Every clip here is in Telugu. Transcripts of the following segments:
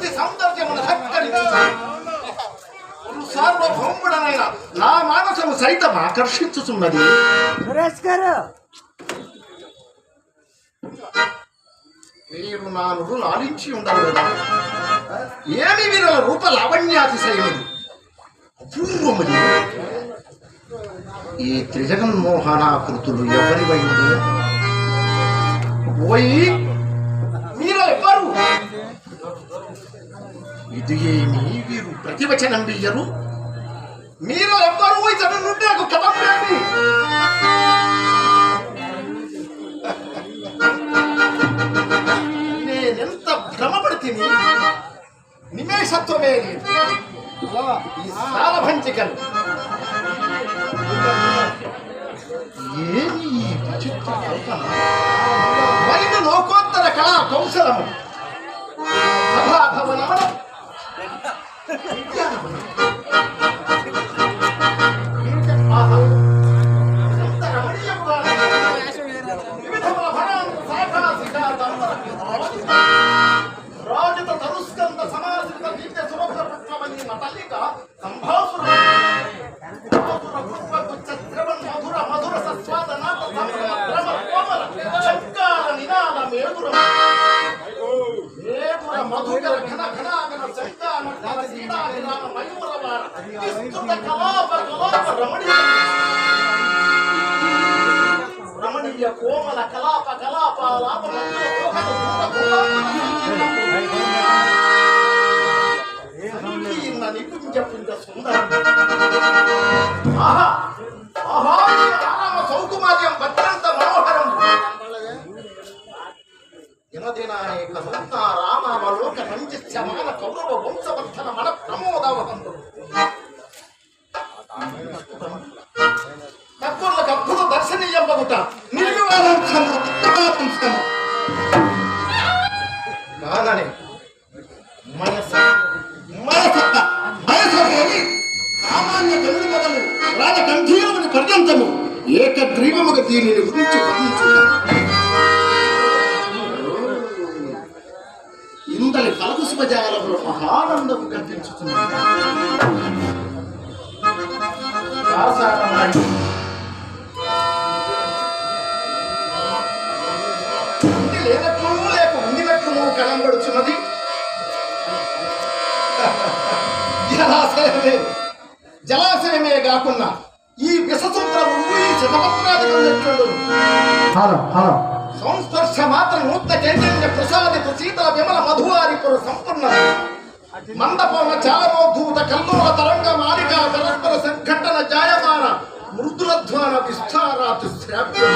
ప్రకృతి సౌందర్యమును సార్వభౌముడనైన నా మానసము సైతం ఆకర్షించుతున్నది సురేష్ గారు! మీరు నా లాలించి కదా ఏమి వీరుల రూప లావణ్యాతిశయములు. అపూర్వములు. ఈ త్రిజగన్మోహనాకృతులు ఎవరివైంది పోయి ఇది వీరు ప్రతివచనం వీయరు మీరు ఎవ్వరు ఇతను నుండి నాకు కథండి నేనెంత భ్రమపడితిని? నిమేషత్వమే లేదు. ఈ సాలభంచికలు. ఏమి ఈ విచిత్ర కల్పన? వైద్య లోకోత్తర కళా కౌశలము. Thank you. కలాప కలాప లాప మధ్య సుందరం ఆహా ఆహా ఈ సౌకుమార్యం భద్రంత మనోహరం దినదినానేక సంత రామావలోక రంజిత్యమాన కౌరవ వంశవర్ధన మన ప్రమోదవహంతు నిర్వివాదాంశము మనస మనస సామాన్య కనుడు మొదలు రాజ గంభీరముని పర్యంతము. ఏకగ్రీవముగా దీనిని గురించి ఇందలి ఫలకుశుభజాలములు మహానందము కల్పించుతున్నది జలాశయమే జలాశయమే కాకుండా ఈ విషసూత్రము ఈ శతపత్రాధికం సంస్పర్శ మాత్ర నూత్న చైతన్య ప్రసాదిత సీతా విమల మధువారిపుర సంపూర్ణ మందపమ చాలమోద్ధూత కల్లోల తరంగ మాలిక పరస్పర సంఘటన జాయమాన మృదులధ్వాన విస్తారాత్ శ్రావ్యం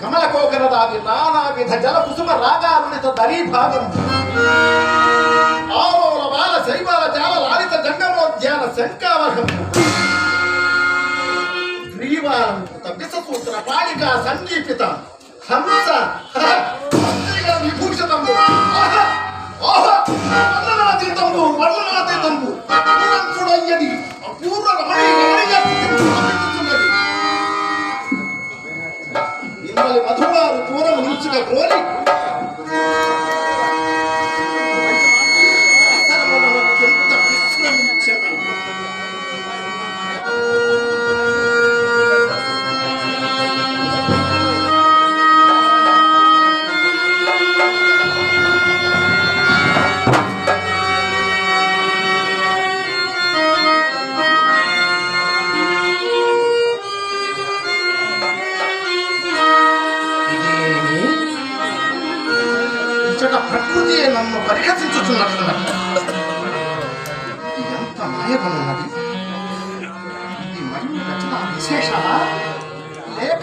కమల కోకరదాది నానా విధ జల కుసుమ రాగారుణిత దరీభాగం బాల శైవాల జాల లాలిత జంగమోద్యాన శంకావహం గ్రీవాలంకృత విషసూత్ర పాళిక సంగీపిత హంస హస్తిగా విభూషితంబు ఆహ! ఆహ! అపూర్వ రమణీయ మధువారు పూర్వం నిలుచుగా కోరి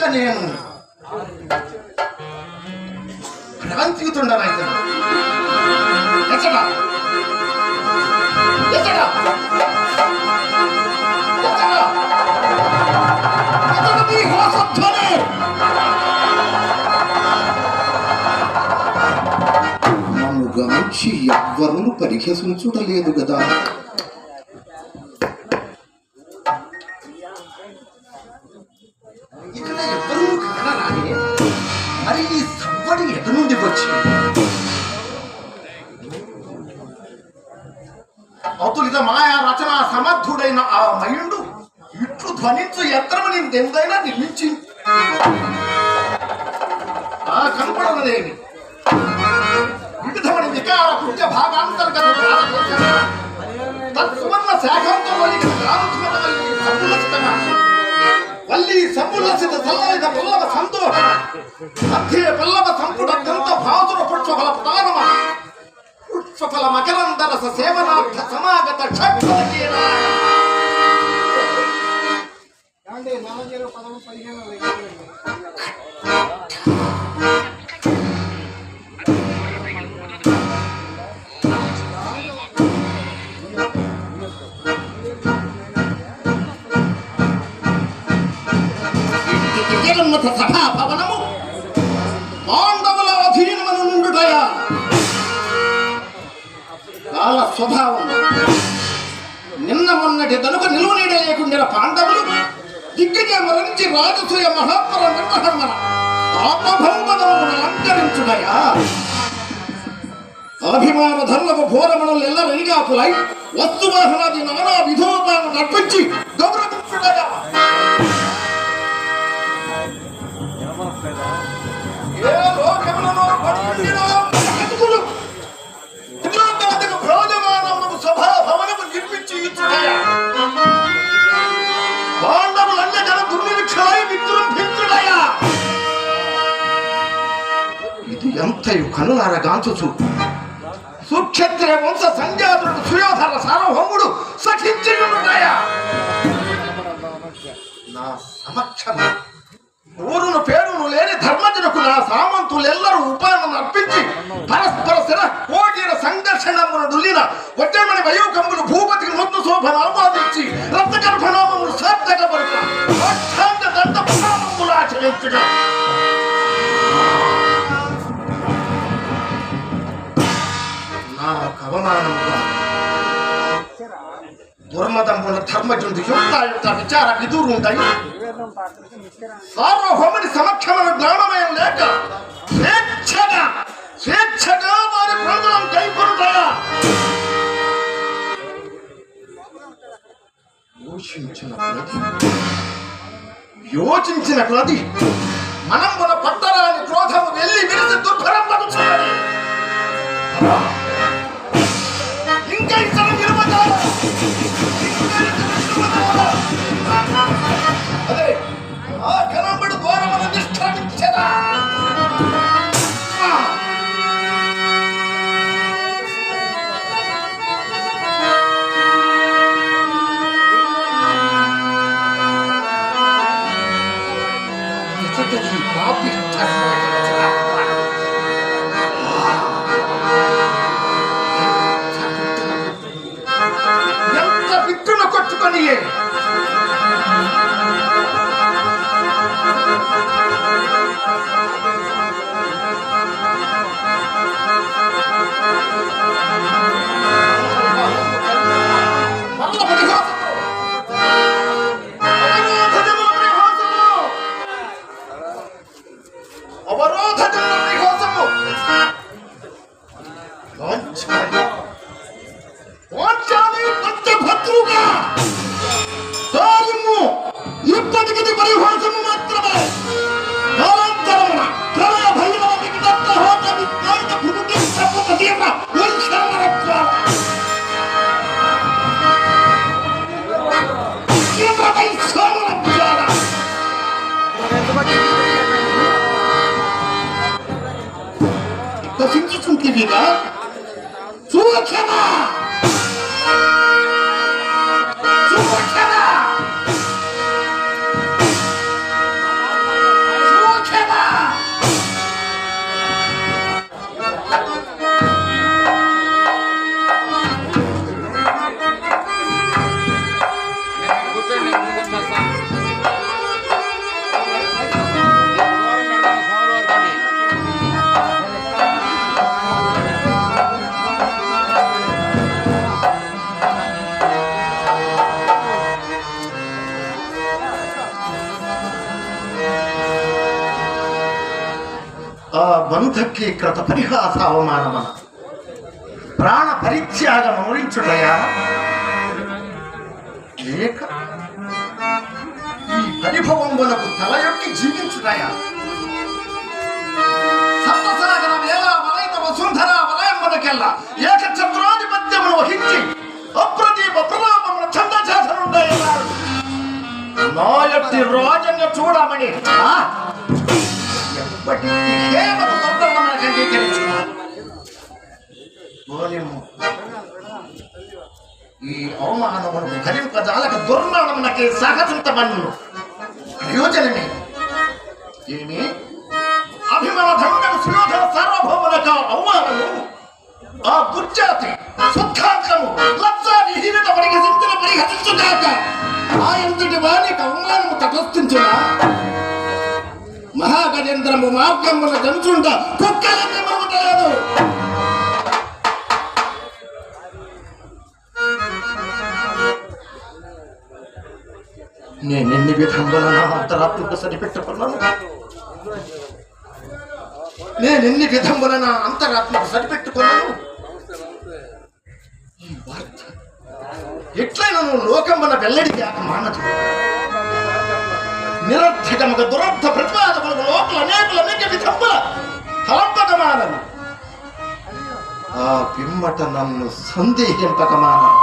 లేక నేను భ్రవంతియుతుండనైతే ఎచ్చట ఎవ్వరూ పరిహసించుటలేదు కదా సమర్థుడైన ఆ మయుడు ఇట్లు ధ్వనించు యంత్రము నిందెందైనా నిలిచి ఆ కనపడనదేమి? వివిధమైన వికార కృత్య భాగాంతర్గత తత్సువర్ణ శాఖంతో వల్లి సములసిత పల్లవ సంతోష మధ్య పల్లవ సంపుటంత భాసుర పుష్పఫల పుష్పఫల మకరందరస సేవనార్థ సమాగత క్షత్రకీన పదిహేను. ఎల్ల వస్తు వస్తువాహనాది నానా విధోపాలను నర్పించి గౌరవించుటయా ఏ లోకములలో పడినో బ్రతుకులు ఇట్లాంటి సభా భవనము నిర్మించి ఇచ్చుటయా పాండవులన్న జన దుర్నిరీక్షలై విజృంభించుటయా ఇది ఎంతయు కనులార సుక్షత్రియ వంశ సంజాతుడు సుయోధన సార్వభౌముడు సఖించుటయా నా సమక్షము ఊరును పేరును లేని ధర్మజనకు నా సామంతులెల్లరూ ఉపాయం అర్పించి పరస్పర శిర కోటిన సంఘర్షణమును డులిన కొట్టమని వయోకములు భూపతికి ముందు శోభను ఆపాదించి రక్తగర్భనామములు దుర్మదముల ధర్మజుడు యుక్తాయుక్త విచార విదూరుంటాయి సార్వభౌముని సమక్షమైన జ్ఞానమయం లేక స్వేచ్ఛగా స్వేచ్ఛగా వారి ప్రభుత్వం కైకొంటాయా యోచించిన ప్రతి యోచించిన ప్రతి మనం మన పట్టరాని క్రోధము వెళ్ళి విరిసి దుర్భరం పడుచున్నది 你的 బంధుకి కృత పరిహాస అవమానమ ప్రాణ పరిత్యాగం మౌరించుటయా? లేక ఈ పరిభవంబులకు తలయొక్కి జీవించుటయా? సప్తసాగర వేళ వలైత వసుంధర వలయంబులకెల్లా ఏకఛత్రాధిపత్యమును వహించి అప్రదీప ప్రలాపమున చందజాసనుండయన్నారు నాయట్టి రాజంగా చూడమని ఎప్పటికీ గోలిము ఈ అవమానమును భరింపజాలక దుర్మరణమునకే సహజంతమన్ను ప్రయోజనమే ఏమి? అభిమన ధనుడకు సుయోధన సార్వభౌమునక అవమానము. ఆ దుర్జాతి సుఖాంతము లజ్జా విహీనత పరిహసించిన పరిహసించుగాక ఆ ఎంతటి వారికి అవమానము తటస్థించిన? మహాగజేంద్రము మార్గమున జంచుండ కుక్కలన్నీ మరుగుతలేదు నేను ఎన్ని విధంగా నా అంతరాత్మకు సరిపెట్టుకున్నాను. నేను ఎన్ని విధంగా నా అంతరాత్మకు సరిపెట్టుకున్నాను. ఈ వార్త ఎట్లయినా నువ్వు లోకమ్మన వెల్లడి కాక మానదు. నిరర్థకముగ దురర్థ ప్రతిపాదకులకు లోపల అనేకులు అనేక విధముల తలంపకమానను ఆ పిమ్మట నన్ను సందేహింపకమానను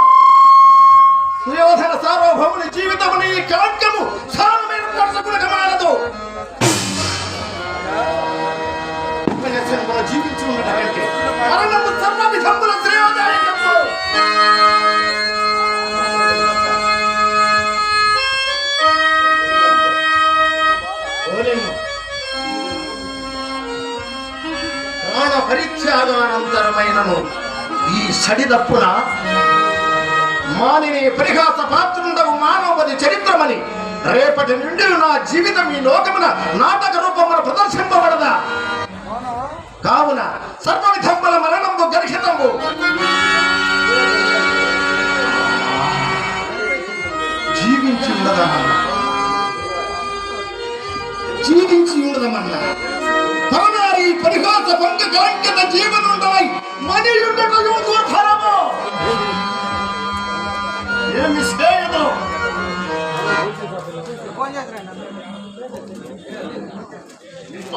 సుయోధన సార్వభౌముని జీవితముని ఈ కళంకము సారమైన దర్శకులకు మారదు ఉపన్యాసంలో జీవించి మరణము శ్రేయోదాయకము. ప్రాణ పరిత్యాగానంతరమైనను ఈ సడిదప్పున మానిని పరిహాస పాత్రుండవు మానవది చరిత్రమని. రేపటి నుండి నా జీవితం ఈ లోకమున నాటక రూపమున ప్రదర్శింపబడదా? కావున సర్వ విధముల మరణంబు గర్హితంబు జీవించి ఉండదమన్నా జీవించి ఉండదమన్నా పరనారి పరిహాస పంక కలంకిత జీవనుండవై మనియుండటయు దుర్భరము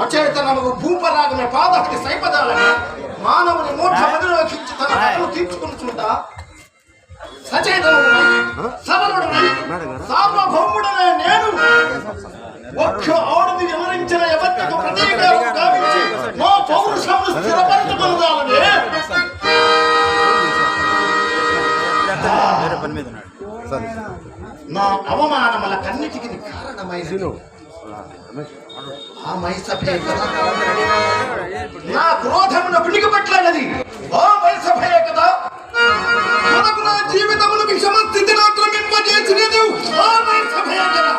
అచేతనము భూపరాగమే పాదహతి సైపదాలని మానవుని మోక్ష మదిలోకించి తన పనులు తీర్చుకుంటుంటా సచేతనుడనై సబలుడనై సార్వభౌముడనే నేను ఒక్క ఆడది వివరించిన ఎవరికి ప్రతీకారం గావించి మా పౌరుషమును స్థిరపరచుకున్నదాలని నా అవమానముల కన్నిటికి కారణమైన ఆ మైసభే కదా. నా క్రోధమున పిడిగిపట్లన్నది ఆ మైసభే కదా. మనకు నా జీవితమును విషమ స్థితిని ఆక్రమింపజేసినది ఆ మైసభే కదా.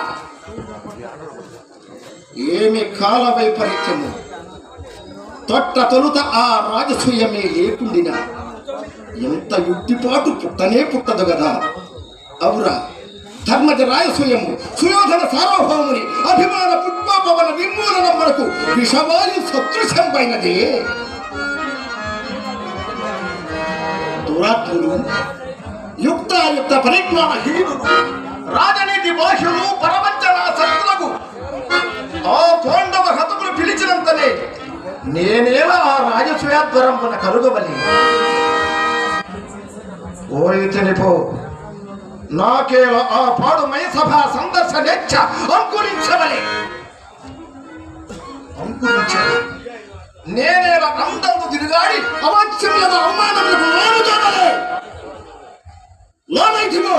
ఏమి కాల వైపరీత్యము? తొట్ట తొలుత ఆ రాజసూయమే లేకుండినా ఎంత యుద్ధిపాటు పుట్టనే పుట్టదు కదా. అవురా. ధర్మజ రాయసూయము సుయోధన సార్వభౌముని అభిమాన పుష్పభవన నిర్మూలనం మనకు విషవాయు సదృశంపైనది. దురాత్ముడు యుక్తాయుక్త పరిజ్ఞానహీనులు రాజనీతి భాషలు పరవంచన శక్తులకు ఆ పాండవ హతములు పిలిచినంతనే నేనేలా ఆ రాజసూయాధ్వరంపున కలుగవలి. ఓయితనిపో నాకేల ఆ పాడుమయ సభ సందర్శనెచ్చ అంకురించవలే అంకురించవలే నేనేల అందందు తిరుగాడి అవాచ్యముల అవమానములకు నేను చేయవలే లోనైతిమో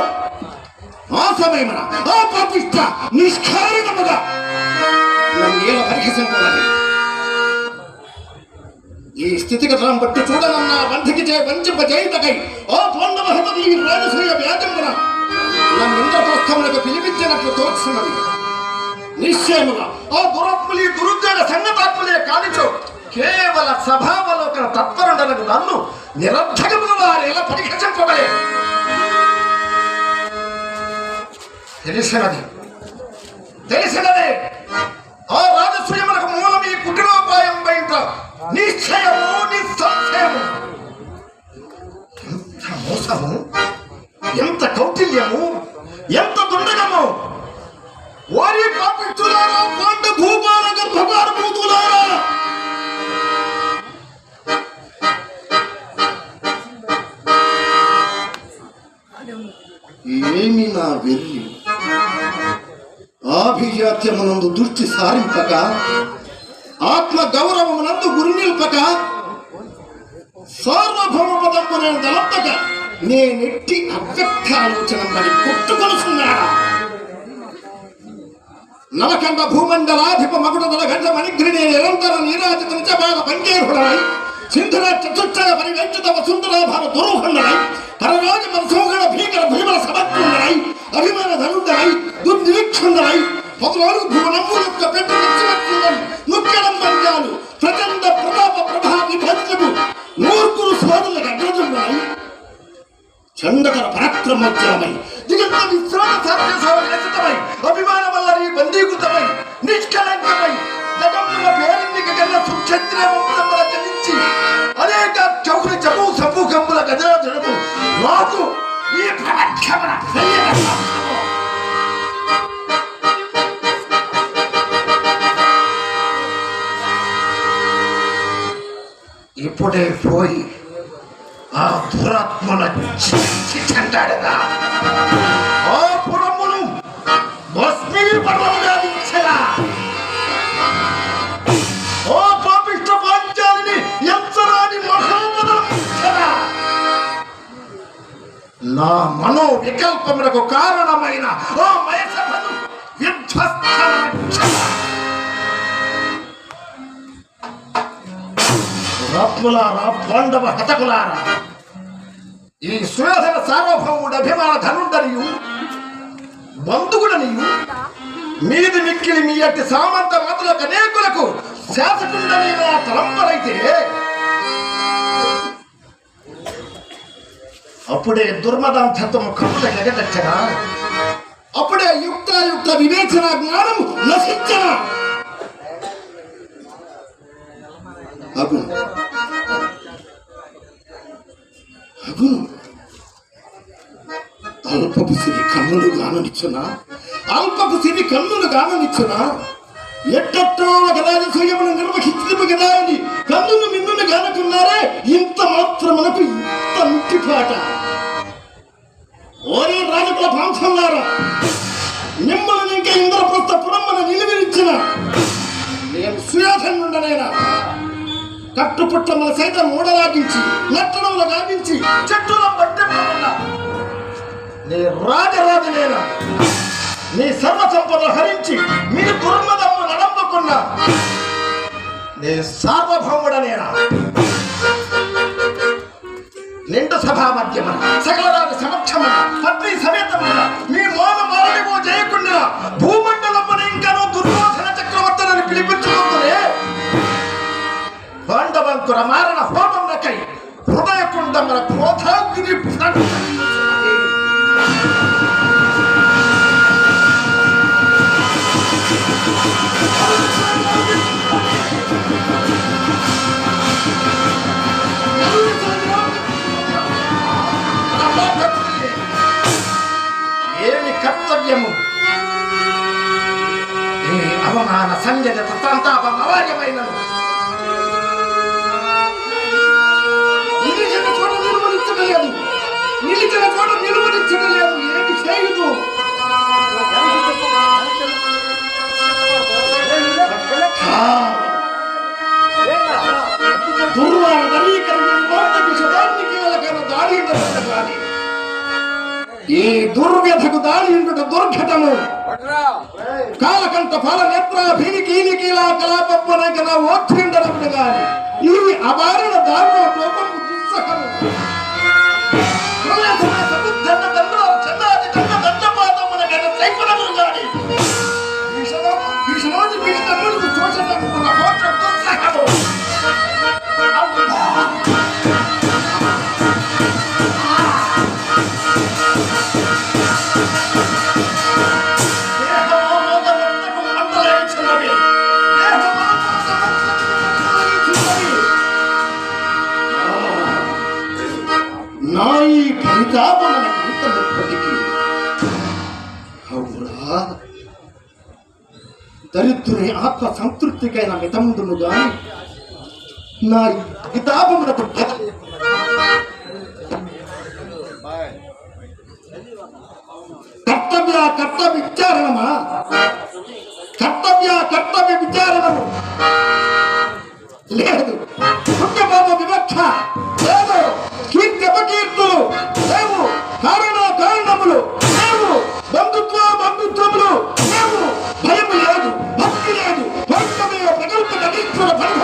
ఆ సమయమున ఆ పాపిష్ట నిష్కారణముగా. నన్నేల పరిహసింపవలే ఈ స్థితిగతులను బట్టి చూడనన్నా వంధికి చే వంచింప చేయుటకై ఓ పాండవ హతములు ఈ రాజశ్రీయ వ్యాజంబున ప్రపంచప్రస్థములకు పిలిపించినట్లు తోచున్నది నిశ్చయముగా ఓ దురత్ములు ఈ దురుద్యోగ సంగతాత్ములే కానిచో కేవల సభావలోకన తత్పరుండలకు నన్ను నిరర్ధకము వారు ఎలా పరిహసింపబడే తెలిసినది. తెలిసినదే. ఆ రాజస్వయములకు మూలం ఈ కుటుంబోపాయం బయట. నిశ్చయము నిశ్చయము ఎంత మోసము? ఎంత కౌటిల్యము? ఎంత దుండగము వారి పాపిస్తులారా కొండ భూమాన గర్భపార ఏమి నా వెర్రి? ఆభిజాత్యమునందు దృష్టి సారింపక ఆత్మ గౌరవమునందు గురి నిల్పక సార్వభౌమ పదంపు నేను తలంపక. నేనెట్టి అవ్యక్త ఆలోచన మరి కొట్టుకొలుసున్నాడా నలకండ భూమండలాధిప మగుడ గంట మణిగ్రిని నిరంతర నీరాజిత నిజబాల పంకేరుడనై సింధుర చతుష్టయ పరివేక్షిత వసుంధరాభావ దురూహండనై పరరాజ మనసోగణ భీకర భీమల సమర్థుండనై అభిమాన ధనుండనై దుర్నిరీక్షుండనై పదునాలుగు భువనము యొక్క పెట్ట నిత్యవత్తులను முத்துராமன் రత్ములారా పాండవ ఈ సుయోధన సార్వభౌముడు అభిమాన ధనుండనియు బంధువుడనియు మీది మిక్కిలి మీ అట్టి సామంత మాతులకు అనేకులకు శాసకుండని నా తలంపరైతే అప్పుడే దుర్మదాంతత్వము కప్పుల ఎగదచ్చగా అప్పుడే యుక్తాయుక్త వివేచన జ్ఞానం నశించనా అప్పుడు అల్పపు సిరి కన్నులు గాననిచ్చునా? అల్పపు సిరి కన్నులు గాననిచ్చునా? ఎట్టట్టో గదాని రాజసూయమును నిర్వహించదు కదా అని కన్నులు మిన్నులు గానుకున్నారే ఇంత మాత్రమునకు ఇంత ముట్టిపాట ఓరే రాజకుల ప్రాంతంలారా మిమ్మల్ని ఇంకా ఇంద్రప్రస్థ పురమ్మను నిలువరించిన నేను సుయాధనుండనైనా కట్టుపుట్టముల సైతం మూడలాగించి లట్టణములు గావించి చెట్టులో పట్టెమ్మన్నా నీ రాజరాజునేనా నీ సర్వ సంపదలు హరించి మీ దుర్మదమ్ము నడమ్మకున్న నీ సార్వభౌముడనేనా నిండు సభా మధ్యమ సకలరాజు రాజు పత్ని సమేతమన మీ మోన మరణము చేయకుండా భూమండలమ్మన ఇంకనూ దుర్యోధన చక్రవర్తనని పిలిపించుకుంటునే పాండవంకుర మారణ హోమమునకై హృదయకుండమున క్రోధాగ్ని ఏమి కర్తవ్యము? అవమాన సంజన తత్తాంతాపం అవార్యమైనను. ఈ దుర్వ్యధకు దాడి ఉండుట దుర్ఘటము. కాలకంట ఫల నేత్ర భీని కీలి కీలా కలాపప్పనకన ఓక్షిండనప్పుడు గాని ఈ అవారణ దారుణ కోపము దుస్సహము. నా ఈ పరితాపమైనప్పటికీ అవురా దరిద్రుని ఆత్మ సంతృప్తికైన మితముందును గాని నా హితాపమునకు కర్తవ్య కర్తవ్య విచారణమా? కర్తవ్య కర్తవ్య విచారణము. లేదు. కుటుంబ వివక్ష లేదు. కీర్తి అపకీర్తులు లేవు. కారణ కారణములు లేవు. బంధుత్వ బంధుత్వములు లేవు. భయం లేదు భక్తి లేదు. భక్తమే ప్రగల్భ నదీశ్వర